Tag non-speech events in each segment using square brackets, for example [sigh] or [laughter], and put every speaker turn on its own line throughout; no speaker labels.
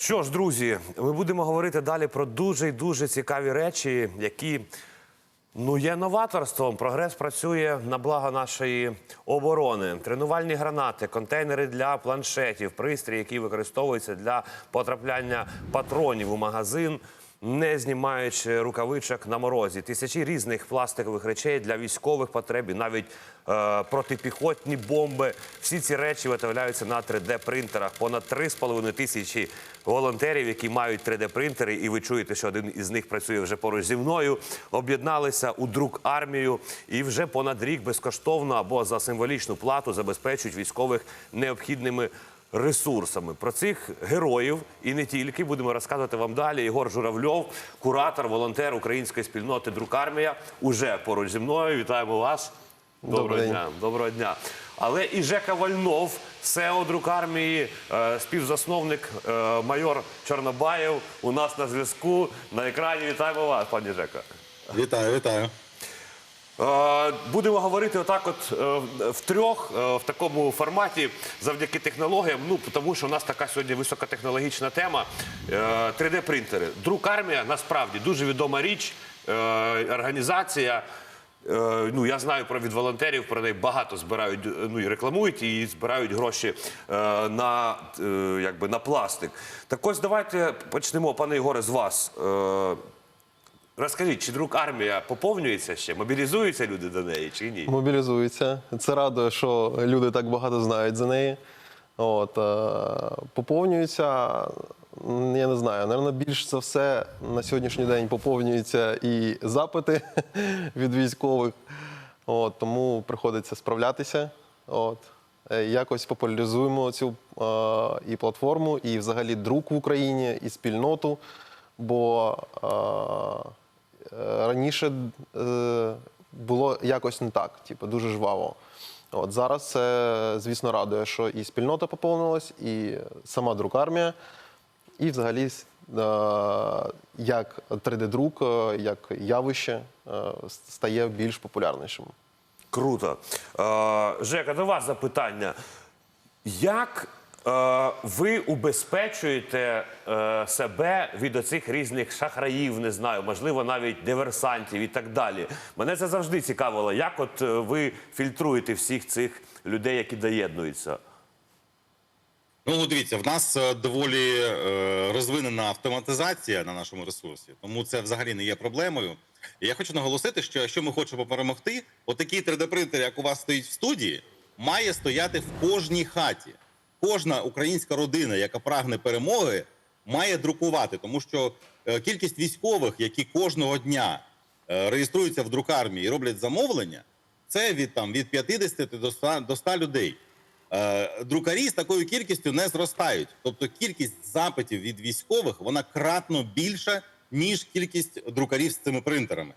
Що ж, друзі, ми будемо говорити далі про дуже й дуже цікаві речі, які ну є новаторством. Прогрес працює на благо нашої оборони. Тренувальні гранати, контейнери для планшетів, пристрій, які використовуються для потрапляння патронів у магазин. Не знімаючи рукавичок на морозі, тисячі різних пластикових речей для військових потреб, навіть е, протипіхотні бомби. Всі ці речі виготовляються на 3D-принтерах. Понад 3,5 тисячі волонтерів, які мають 3D-принтери, і ви чуєте, що один із них працює вже поруч зі мною. Об'єдналися у друк армію і вже понад рік безкоштовно або за символічну плату забезпечують військових необхідними ресурсами. Про цих героїв і не тільки будемо розказувати вам далі. Ігор Журавльов, куратор, волонтер української спільноти Друкармія, уже поруч зі мною. Вітаємо вас. Доброго
Добрий день.
дня. Доброго дня. Але і Жека Вольнов, СЕО Друкармії, е, співзасновник е, майор Чорнобаєв. У нас на зв'язку на екрані. Вітаємо вас, пані Жека.
Вітаю, вітаю.
Е, Будемо говорити отак, от е, в трьох е, в такому форматі завдяки технологіям. Ну тому що у нас така сьогодні високотехнологічна тема. 3D-принтери. Друк армія насправді дуже відома річ, організація. Ну, я знаю про від волонтерів, про неї багато збирають, ну і рекламують і збирають гроші на, якби, на пластик. Так ось давайте почнемо, пане Ігоре, з вас. Е, Розкажіть, чи друк армія поповнюється ще? Мобілізуються люди до неї чи ні?
Мобілізується. Це радує, що люди так багато знають за неї. От, е, поповнюється, я не знаю, напевно, більш за все на сьогоднішній день поповнюються і запити [laughs] від військових. От, тому приходиться справлятися. От. Е, Якось популяризуємо цю е, і платформу, і взагалі друк в Україні, і спільноту. Бо раніше е, було якось не так, типу, дуже жваво. От зараз це, звісно, радує, що і спільнота поповнилась, і сама друкармія, і взагалі е, як 3D-друк, е, як явище е, стає більш популярнішим.
Круто. Е, Жека, до вас запитання. Як е, ви убезпечуєте е, себе від оцих різних шахраїв, не знаю, можливо, навіть диверсантів і так далі? Мене це завжди цікавило. Як от е, ви фільтруєте всіх цих людей, які доєднуються?
Ну, дивіться, в нас е, доволі е, розвинена автоматизація на нашому ресурсі, тому це взагалі не є проблемою. І я хочу наголосити, що якщо ми хочемо перемогти, отакий 3D-принтер, як у вас стоїть в студії, має стояти в кожній хаті. Кожна українська родина, яка прагне перемоги, має друкувати, тому що е, кількість військових, які кожного дня е, реєструються в друкармії і роблять замовлення, це від там від 50 до 100, до 100 людей. Е, Друкарі з такою кількістю не зростають. Тобто кількість запитів від військових вона кратно більша, ніж кількість друкарів з цими принтерами.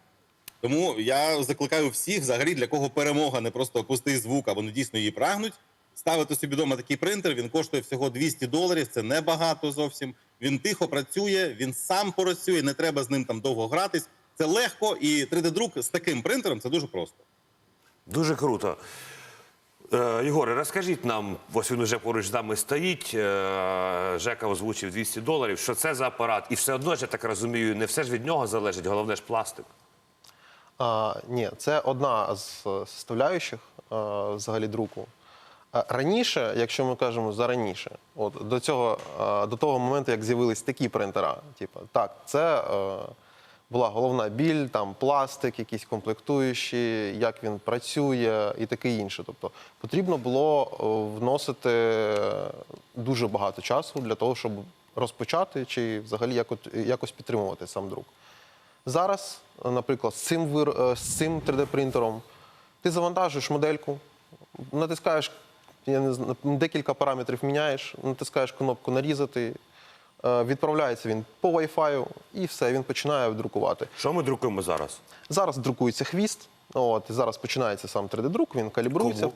Тому я закликаю всіх, взагалі, для кого перемога не просто пустий звук, а вони дійсно її прагнуть. Ставити собі вдома такий принтер, він коштує всього 200 доларів. Це небагато зовсім. Він тихо працює, він сам працює, не треба з ним там довго гратись. Це легко, і 3D-друк з таким принтером це дуже просто.
Дуже круто. Е, Ігоре, розкажіть нам, ось він уже поруч з нами стоїть. Е, Жека озвучив 200 доларів. Що це за апарат? І все одно ж я так розумію, не все ж від нього залежить, головне ж пластик.
А, ні, це одна з е, составляючих а, взагалі друку. Раніше, якщо ми кажемо за раніше, от до цього до того моменту, як з'явились такі принтера, типу, так, це е, була головна біль, там пластик, якісь комплектуючі, як він працює і таке інше. Тобто потрібно було е, вносити дуже багато часу для того, щоб розпочати чи взагалі яко- якось підтримувати сам друк. Зараз, наприклад, з цим, е, з цим 3D-принтером ти завантажуєш модельку, натискаєш я не знаю, декілька параметрів міняєш, натискаєш кнопку нарізати, е, відправляється він по Wi-Fi і все, він починає друкувати.
Що ми друкуємо зараз?
Зараз друкується хвіст, от, і зараз починається сам 3D-друк, він калібрується.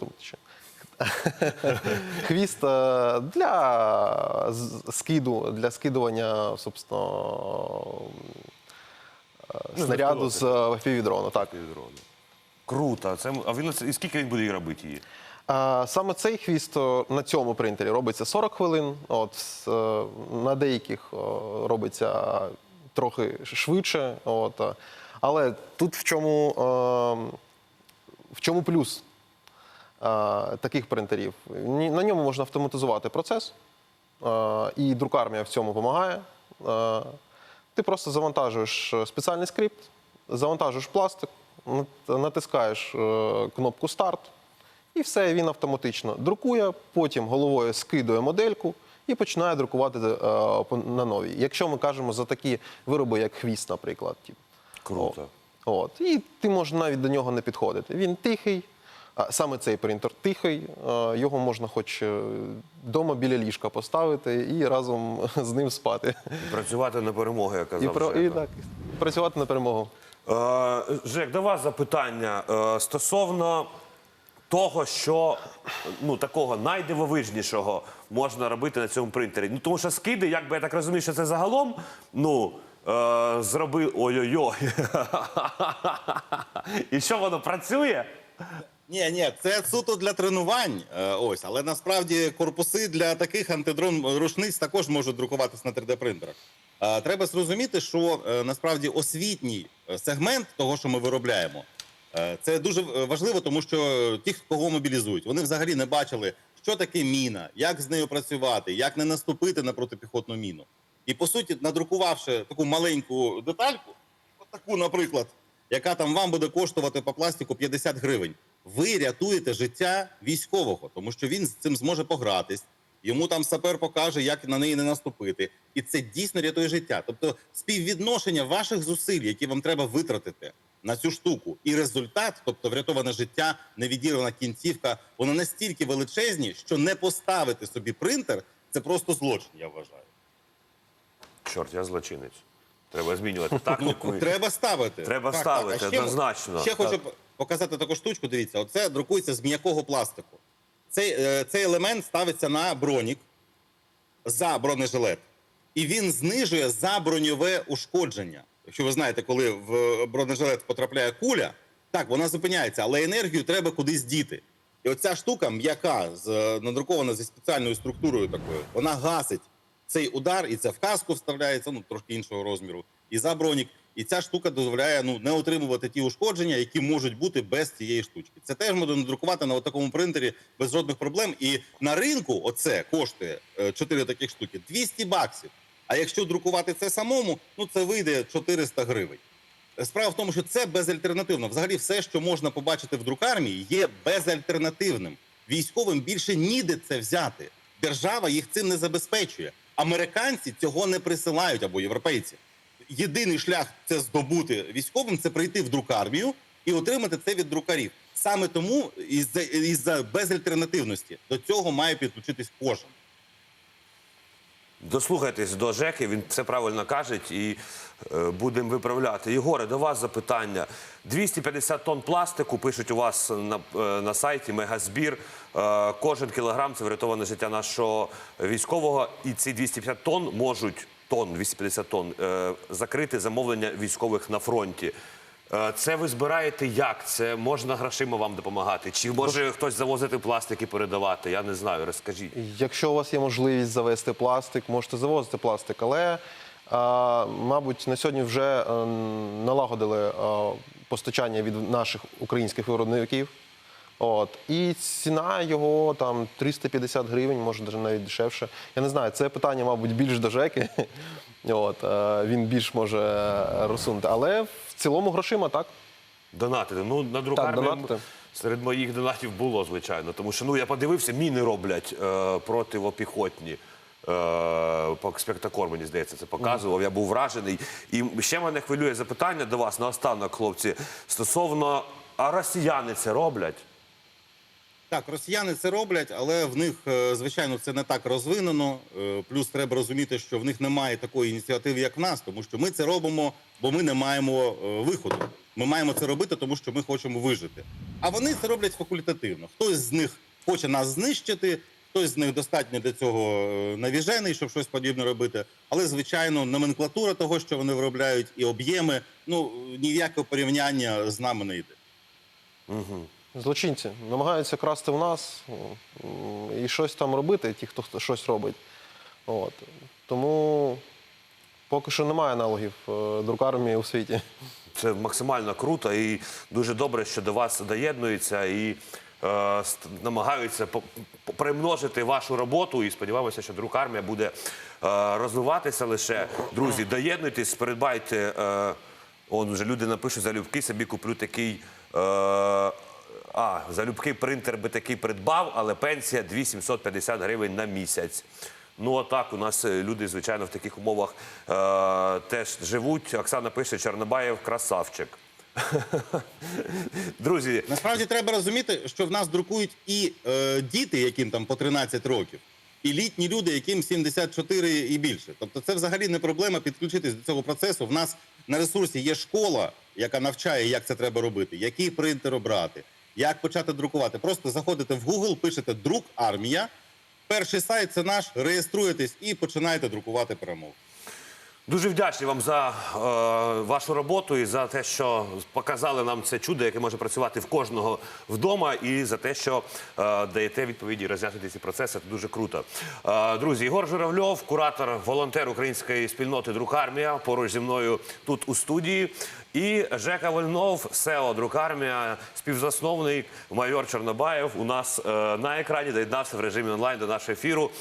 [laughs] Хвіст е, для скиду, для скидування, собственно, е,
Ну,
снаряду з. FPV-дрону. Так.
Круто. Це... А він... І скільки він буде робити її?
Саме цей хвіст на цьому принтері робиться 40 хвилин. От, е, на деяких робиться трохи швидше. От, е. але тут в чому, е, в чому плюс таких принтерів? На ньому можна автоматизувати процес, і друкармія в цьому допомагає. Ти просто завантажуєш спеціальний скрипт, завантажуєш пластик, натискаєш кнопку старт, і все, він автоматично друкує, потім головою скидує модельку і починає друкувати е, на новій. Якщо ми кажемо за такі вироби, як хвіст, наприклад.
Круто.
О, От. І ти можеш навіть до нього не підходити. Він тихий, саме цей принтер тихий. е, Його можна хоч вдома біля ліжка поставити і разом з ним спати.
Працювати на перемогу, я
І, про, і так, працювати на перемогу.
Е, Жек, до вас запитання Е, стосовно того, що ну такого найдивовижнішого можна робити на цьому принтері. Ну тому що скиди, якби я так розумію, що це загалом, ну. Е, зроби ой-ой-ой. [laughs] І що воно працює?
Ні, ні, це суто для тренувань. е, Ось, але насправді корпуси для таких антидрон рушниць також можуть друкуватись на 3D принтерах. Е, Треба зрозуміти, що е, насправді освітній е, сегмент того, що ми виробляємо, це дуже е, важливо, тому що ті, кого мобілізують, вони взагалі не бачили, що таке міна, як з нею працювати, як не наступити на протипіхотну міну. І по суті, надрукувавши таку маленьку детальку, от таку, наприклад, яка там вам буде коштувати по пластику 50 гривень. Ви рятуєте життя військового, тому що він з цим зможе погратись. Йому там сапер покаже, як на неї не наступити, і це дійсно рятує життя. Тобто, співвідношення ваших зусиль, які вам треба витратити на цю штуку, і результат, тобто врятоване життя, невідірвана кінцівка, воно настільки величезні, що не поставити собі принтер це просто злочин. Я вважаю.
Чорт, я злочинець. Треба змінювати [laughs] тактику.
Ну, треба ставити.
Треба
Так,
ставити,
так. Ще-
однозначно.
Ще
Так.
хочу показати таку штучку. Дивіться, оце друкується з м'якого пластику. Цей, е, цей елемент ставиться на бронік за бронежилет, і він знижує заброньове ушкодження. Якщо ви знаєте, коли в бронежилет потрапляє куля, так вона зупиняється, але енергію треба кудись діти. І оця штука м'яка, е, надрукована зі спеціальною структурою такою, вона гасить цей удар, і це в каску вставляється, ну трошки іншого розміру, і за бронік. І ця штука дозволяє ну не отримувати ті ушкодження, які можуть бути без цієї штучки. Це теж можна надрукувати на такому принтері без жодних проблем. І на ринку оце коштує е, 4 таких штуки 200 баксів. А якщо друкувати це самому, ну це вийде 400 гривень. Справа в тому, що це безальтернативно. Взагалі, все, що можна побачити в друкармії, є безальтернативним. Військовим більше ніде це взяти. Держава їх цим не забезпечує. Американці цього не присилають або європейці. Єдиний шлях це здобути військовим, це прийти в друкармію і отримати це від друкарів. Саме тому із-за із-за безальтернативності до цього має підключитись кожен.
Дослухайтесь до Жеки, він все правильно каже і е, будемо виправляти. Єгоре, до вас запитання. 250 тонн пластику пишуть у вас на, е, на сайті Мегазбір. Е, кожен кілограм це врятоване життя нашого військового. І ці 250 тонн можуть тонн, 250 тонн, е, закрити замовлення військових на фронті. Е, Це ви збираєте як? Це можна грошима вам допомагати? Чи може хтось завозити пластик і передавати? Я не знаю, розкажіть.
Якщо у вас є можливість завести пластик, можете завозити пластик, але, а, мабуть, на сьогодні вже е, налагодили е, постачання від наших українських виробників. От. І ціна його там 350 гривень, може даже навіть дешевше. Я не знаю, це питання, мабуть, більш до ЖЕКи. [laughs] От, е, він більш може розсунути. Але цілому грошима так.
Донатити. Ну, на друкарні
донатити.
серед моїх донатів було, звичайно. Тому що ну, я подивився, міни роблять е, противопіхотні. Е, спектакор, мені здається, це показував. Я був вражений. І ще мене хвилює запитання до вас наостанок, хлопці, стосовно, а росіяни це роблять?
Так, росіяни це роблять, але в них, е, звичайно, це не так розвинено. Е, Плюс треба розуміти, що в них немає такої ініціативи, як в нас, тому що ми це робимо, бо ми не маємо е, виходу. Ми маємо це робити, тому що ми хочемо вижити. А вони це роблять факультативно. Хтось з них хоче нас знищити, хтось з них достатньо для цього навіжений, щоб щось подібне робити. Але, звичайно, номенклатура того, що вони виробляють, і об'єми, ну ні в яке порівняння з нами не йде.
Злочинці намагаються красти в нас і щось там робити, ті, хто щось робить. От. Тому поки що немає аналогів е, друкармії у світі.
Це максимально круто і дуже добре, що до вас доєднуються і е, намагаються примножити вашу роботу. І сподіваємося, що друг армія буде е, розвиватися лише. Друзі, доєднуйтесь, передбайте. Е, он вже люди напишуть залюбки, собі куплю такий. Е, а, залюбки принтер би такий придбав, але пенсія 2750 гривень на місяць. Ну, отак у нас е, люди, звичайно, в таких умовах е, теж живуть. Оксана пише, Чорнобаєв красавчик. [laughs] Друзі,
Насправді треба розуміти, що в нас друкують і е, діти, яким там по 13 років, і літні люди, яким 74 і більше. Тобто, це взагалі не проблема підключитись до цього процесу. В нас на ресурсі є школа, яка навчає, як це треба робити, який принтер обрати, як почати друкувати. Просто заходите в Google, пишете друк армія. Перший сайт це наш, реєструєтесь і починаєте друкувати перемогу.
Дуже вдячні вам за е, вашу роботу і за те, що показали нам це чудо, яке може працювати в кожного вдома, і за те, що е, даєте відповіді роз'яснюєте ці процеси. Це дуже круто. Е, друзі, Ігор Журавльов, куратор, волонтер української спільноти Друкармія, поруч зі мною тут у студії. І Жека Вольнов, СЕО Друкармія, співзасновник майор Чорнобаєв. У нас е, на екрані доєднався в режимі онлайн до нашого ефіру.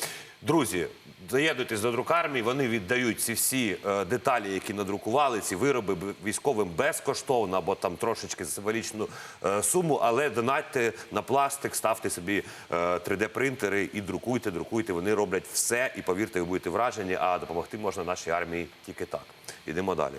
Друзі, доєднуйтесь до друкармії, вони віддають ці всі е, деталі, які надрукували, ці вироби військовим безкоштовно або там трошечки символічну е, суму, але донатьте на пластик, ставте собі е, 3D-принтери і друкуйте, друкуйте. Вони роблять все, і повірте, ви будете вражені, а допомогти можна нашій армії тільки так. Ідемо далі.